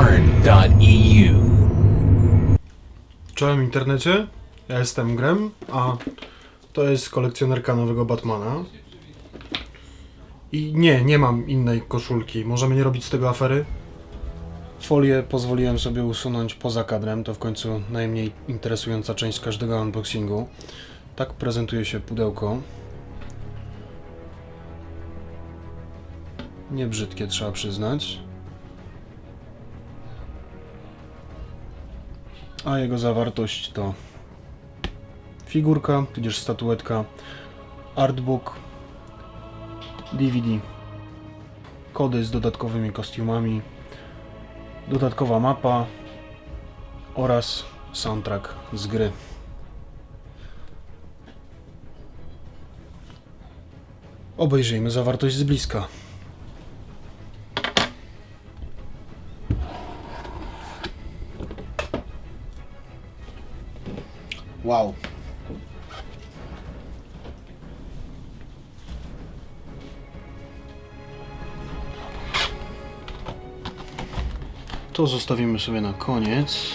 learn.eu. Czołem internecie, ja jestem Grem, a to jest kolekcjonerka nowego Batmana. I nie, nie mam innej koszulki. Możemy nie robić z tego afery? Folię pozwoliłem sobie usunąć poza kadrem, to w końcu najmniej interesująca część każdego unboxingu. Tak prezentuje się pudełko. Nie brzydkie, trzeba przyznać. A jego zawartość to figurka, tudzież statuetka, artbook, DVD, kody z dodatkowymi kostiumami, dodatkowa mapa oraz soundtrack z gry. Obejrzyjmy zawartość z bliska. Wow. To zostawimy sobie na koniec.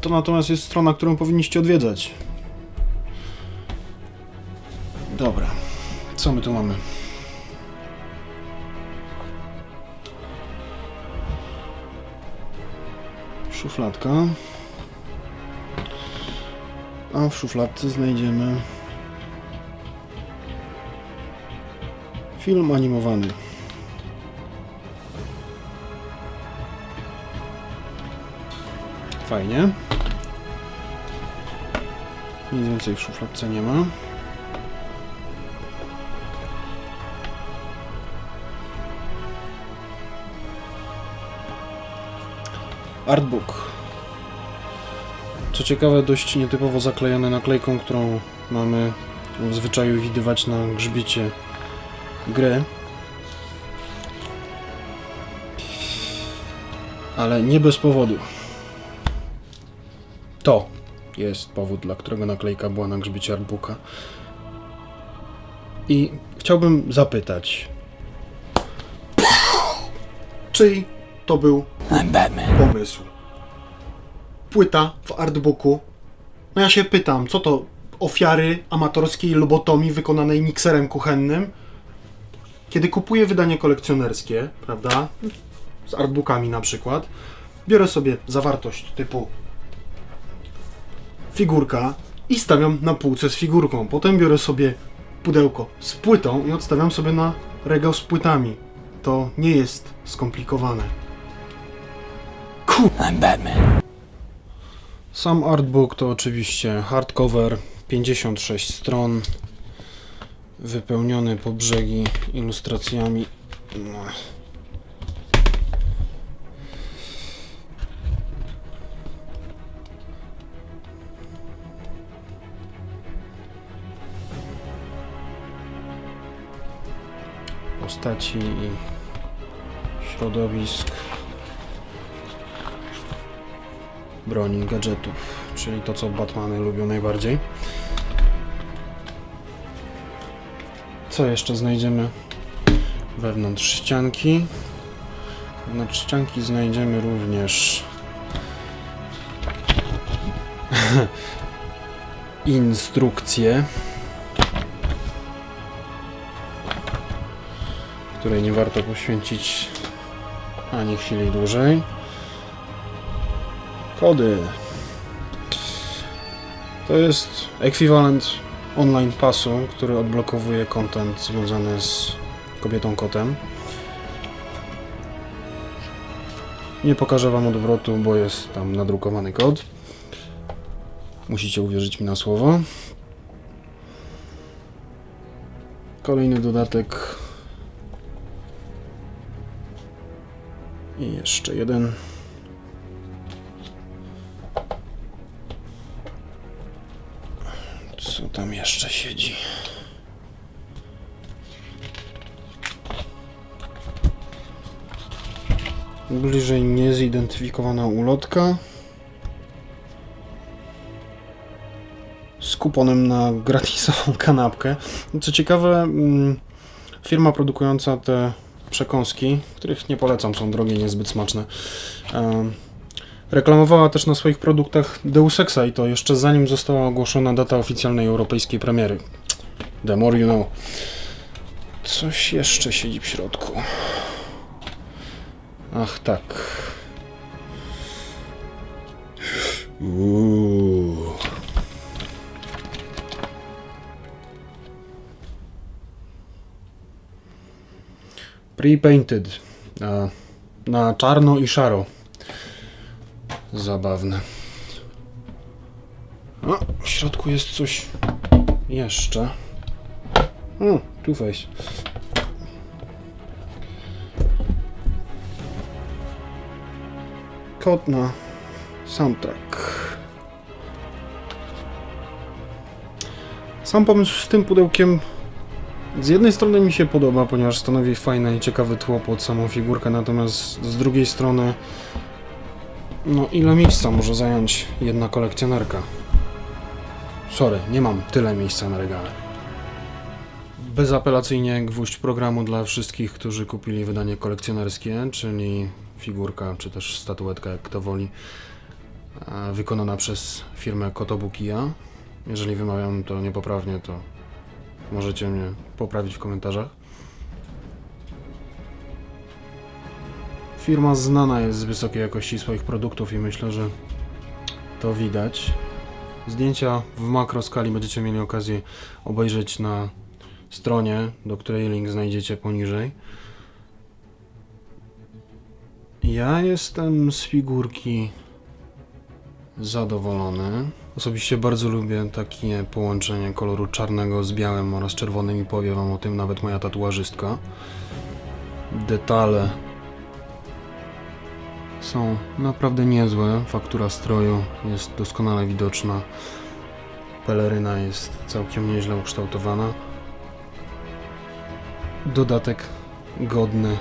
To natomiast jest strona, którą powinniście odwiedzać. Dobra. Co my tu mamy? Szufladka. A w szufladce znajdziemy film animowany. Fajnie. Nic więcej w szufladce nie ma. Artbook. Co ciekawe, dość nietypowo zaklejone naklejką, którą mamy w zwyczaju widywać na grzbiecie gry. Ale nie bez powodu. To jest powód, dla którego naklejka była na grzbiecie artbooka. I chciałbym zapytać, czyj to był pomysł? Płyta w artbooku. No ja się pytam, co to ofiary amatorskiej lobotomii wykonanej mikserem kuchennym? Kiedy kupuję wydanie kolekcjonerskie, prawda? Z artbookami na przykład, biorę sobie zawartość typu figurka i stawiam na półce z figurką. Potem biorę sobie pudełko z płytą i odstawiam sobie na regał z płytami. To nie jest skomplikowane. I'm Batman. Sam artbook to oczywiście hardcover, 56 stron, wypełniony po brzegi ilustracjami. No. Postaci i środowisk. broni, gadżetów, czyli to, co Batmany lubią najbardziej. Co jeszcze znajdziemy wewnątrz ścianki? Wewnątrz ścianki znajdziemy również instrukcję, której nie warto poświęcić ani chwili dłużej. Kody. To jest ekwiwalent online pasu, który odblokowuje content związany z kobietą kotem. Nie pokażę wam odwrotu, bo jest tam nadrukowany kod. Musicie uwierzyć mi na słowo. Kolejny dodatek. I jeszcze jeden. Co tam jeszcze siedzi? Bliżej niezidentyfikowana ulotka. Z kuponem na gratisową kanapkę. Co ciekawe, mm, firma produkująca te przekąski, których nie polecam, są drogie niezbyt smaczne, reklamowała też na swoich produktach Deus Exa i to jeszcze zanim została ogłoszona data oficjalnej europejskiej premiery. The more you know. Coś jeszcze siedzi w środku. Ach tak. Uuu. Pre-painted. A, Na czarno i szaro. Zabawne. O, w środku jest coś jeszcze. O, tu face. Kod na soundtrack. Sam pomysł z tym pudełkiem z jednej strony mi się podoba, ponieważ stanowi fajny i ciekawy tło pod samą figurkę, natomiast z drugiej strony no ile miejsca może zająć jedna kolekcjonerka? Sorry, nie mam tyle miejsca na regale. Bezapelacyjnie gwóźdź programu dla wszystkich, którzy kupili wydanie kolekcjonerskie, czyli figurka czy też statuetka, jak kto woli, e, wykonana przez firmę Kotobukiya. Jeżeli wymawiam to niepoprawnie, to możecie mnie poprawić w komentarzach. Firma znana jest z wysokiej jakości swoich produktów i myślę, że to widać. Zdjęcia w makroskali będziecie mieli okazję obejrzeć na stronie, do której link znajdziecie poniżej. Ja jestem z figurki zadowolony. Osobiście bardzo lubię takie połączenie koloru czarnego z białym oraz czerwonym i powie wam o tym nawet moja tatuażystka. Detale są naprawdę niezłe. Faktura stroju jest doskonale widoczna. Peleryna jest całkiem nieźle ukształtowana. Dodatek godny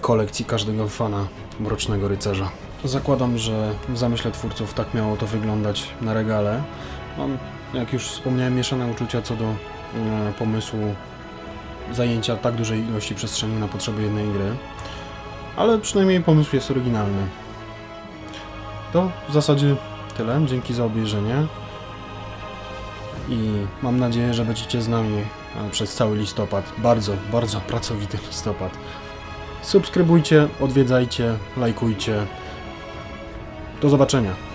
kolekcji każdego fana Mrocznego Rycerza. Zakładam, że w zamyśle twórców tak miało to wyglądać na regale. Mam, jak już wspomniałem, mieszane uczucia co do e, pomysłu zajęcia tak dużej ilości przestrzeni na potrzeby jednej gry, ale przynajmniej pomysł jest oryginalny. To w zasadzie tyle. Dzięki za obejrzenie i mam nadzieję, że będziecie z nami e, przez cały listopad. Bardzo, bardzo pracowity listopad. Subskrybujcie, odwiedzajcie, lajkujcie. Do zobaczenia.